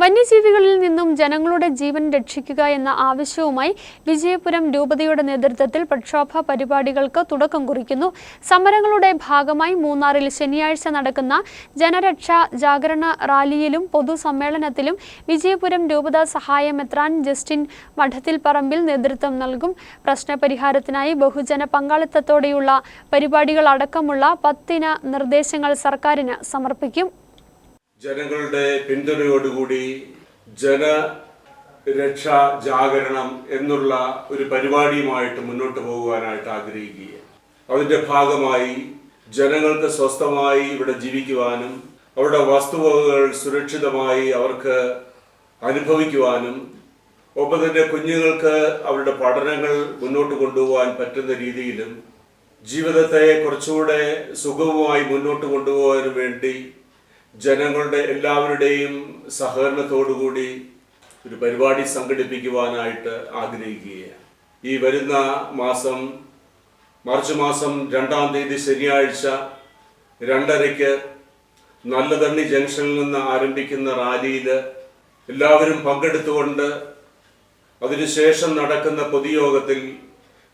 വന്യജീവികളിൽ നിന്നും ജനങ്ങളുടെ ജീവൻ രക്ഷിക്കുക എന്ന ആവശ്യവുമായി വിജയപുരം രൂപതയുടെ നേതൃത്വത്തിൽ പ്രക്ഷോഭ പരിപാടികൾക്ക് തുടക്കം കുറിക്കുന്നു. സമരങ്ങളുടെ ഭാഗമായി മൂന്നാറിൽ ശനിയാഴ്ച നടക്കുന്ന ജനരക്ഷാ ജാഗരണ റാലിയിലും പൊതുസമ്മേളനത്തിലും വിജയപുരം രൂപത സഹായ മെത്രാൻ ജസ്റ്റിൻ മഠത്തിൽ പറമ്പിൽ നേതൃത്വം നൽകും. പ്രശ്നപരിഹാരത്തിനായി ബഹുജന പങ്കാളിത്തത്തോടെയുള്ള പരിപാടികൾ അടക്കമുള്ള പത്തിന നിർദ്ദേശങ്ങൾ സർക്കാരിന് സമർപ്പിക്കും. ജനങ്ങളുടെ പിന്തുണയോടുകൂടി ജനരക്ഷാ ജാഗരണം എന്നുള്ള ഒരു പരിപാടിയുമായിട്ട് മുന്നോട്ട് പോകുവാനായിട്ട് ആഗ്രഹിക്കുക അതിന്റെ ഭാഗമായി ജനങ്ങൾക്ക് സ്വസ്ഥമായി ഇവിടെ ജീവിക്കുവാനും അവരുടെ വസ്തുവകകൾ സുരക്ഷിതമായി അവർക്ക് അനുഭവിക്കുവാനും ഒപ്പം തന്നെ കുഞ്ഞുങ്ങൾക്ക് അവരുടെ പഠനങ്ങൾ മുന്നോട്ട് കൊണ്ടുപോകാൻ പറ്റുന്ന രീതിയിലും ജീവിതത്തെ കുറച്ചുകൂടെ സുഗമമായി മുന്നോട്ട് കൊണ്ടുപോകാനും വേണ്ടി ജനങ്ങളുടെ എല്ലാവരുടെയും സഹകരണത്തോടുകൂടി ഒരു പരിപാടി സംഘടിപ്പിക്കുവാനായിട്ട് ആഗ്രഹിക്കുകയാണ്. ഈ വരുന്ന മാസം മാർച്ച് മാസം രണ്ടാം തീയതി ശനിയാഴ്ച രണ്ടരയ്ക്ക് നല്ലതണ്ണി ജംഗ്ഷനിൽ നിന്ന് ആരംഭിക്കുന്ന റാലിയിൽ എല്ലാവരും പങ്കെടുത്തുകൊണ്ട് അതിനുശേഷം നടക്കുന്ന പൊതുയോഗത്തിൽ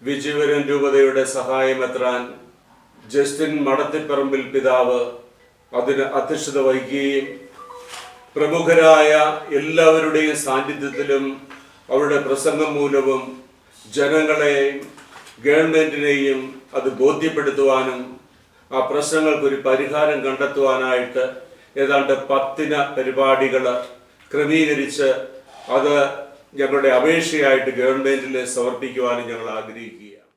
വിജയവരൻ രൂപതയുടെ സഹായമെത്രാൻ ജസ്റ്റിൻ മടത്തിപ്പറമ്പിൽ പിതാവ് അതിന് അധ്യക്ഷത വഹിക്കുകയും പ്രമുഖരായ എല്ലാവരുടെയും സാന്നിധ്യത്തിലും അവരുടെ പ്രസംഗം മൂലവും ജനങ്ങളെയും ഗവൺമെന്റിനെയും അത് ബോധ്യപ്പെടുത്തുവാനും ആ പ്രശ്നങ്ങൾക്കൊരു പരിഹാരം കണ്ടെത്തുവാനായിട്ട് ഏതാണ്ട് പത്തിന പരിപാടികൾ ക്രമീകരിച്ച് അത് ഞങ്ങളുടെ അപേക്ഷയായിട്ട് ഗവൺമെന്റിൽ സമർപ്പിക്കുവാനും ഞങ്ങൾ ആഗ്രഹിക്കുക